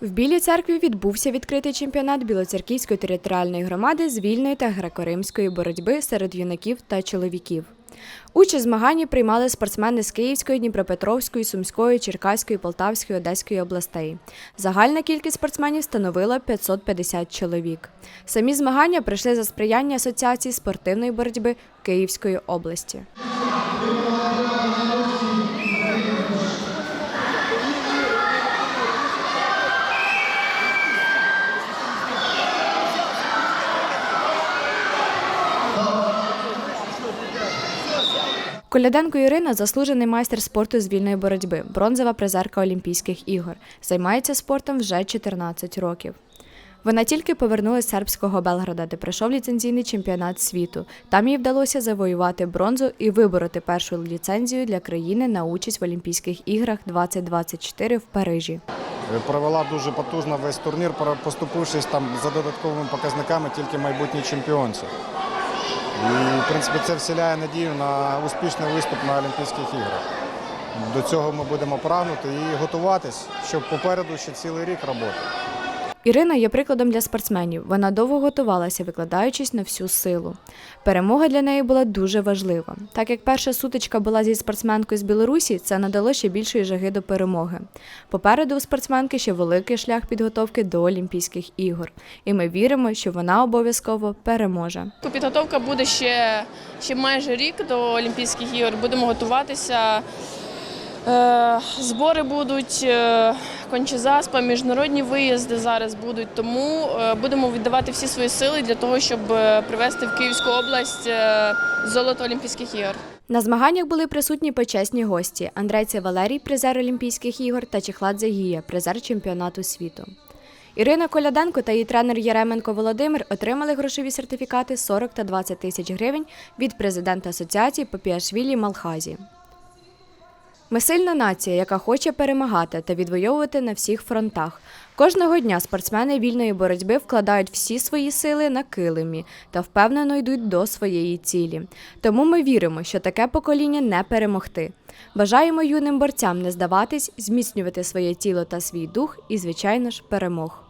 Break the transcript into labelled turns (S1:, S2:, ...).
S1: В Білій церкві відбувся відкритий чемпіонат Білоцерківської територіальної громади з вільної та греко-римської боротьби серед юнаків та чоловіків. Участь змаганні приймали спортсмени з Київської, Дніпропетровської, Сумської, Черкаської, Полтавської, Одеської областей. Загальна кількість спортсменів становила 550 чоловік. Самі змагання пройшли за сприяння Асоціації спортивної боротьби Київської області. Коляденко Ірина заслужений майстер спорту з вільної боротьби, бронзова призерка Олімпійських ігор. Займається спортом вже 14 років. Вона тільки повернулася з сербського Белграда, де пройшов ліцензійний чемпіонат світу. Там їй вдалося завоювати бронзу і вибороти першу ліцензію для країни на участь в Олімпійських іграх 2024 в Парижі.
S2: Провела дуже потужно весь турнір, поступившись там за додатковими показниками тільки майбутній чемпіонці. І, в принципі, це вселяє надію на успішний виступ на Олімпійських іграх. До цього ми будемо прагнути і готуватись, щоб попереду ще цілий рік роботи.
S1: Ірина є прикладом для спортсменів. Вона довго готувалася, викладаючись на всю силу. Перемога для неї була дуже важлива. Так як перша сутичка була зі спортсменкою з Білорусі, це надало ще більшої жаги до перемоги. Попереду у спортсменки ще великий шлях підготовки до Олімпійських ігор. І ми віримо, що вона обов'язково переможе.
S3: Підготовка буде ще, ще майже рік до Олімпійських ігор. Будемо готуватися. Е, збори будуть, е, кончезаспа, міжнародні виїзди зараз будуть. Тому е, будемо віддавати всі свої сили для того, щоб е, привести в Київську область е, золото Олімпійських ігор.
S1: На змаганнях були присутні почесні гості: Андрейце Валерій, призер Олімпійських ігор, та Чехладзе Гія, призер чемпіонату світу. Ірина Коляденко та її тренер Яременко Володимир отримали грошові сертифікати 40 та 20 тисяч гривень від президента асоціації Попіашвілі Малхазі. Ми сильна нація, яка хоче перемагати та відвоювати на всіх фронтах. Кожного дня спортсмени вільної боротьби вкладають всі свої сили на килимі та впевнено йдуть до своєї цілі. Тому ми віримо, що таке покоління не перемогти. Бажаємо юним борцям не здаватись, зміцнювати своє тіло та свій дух і, звичайно ж, перемог.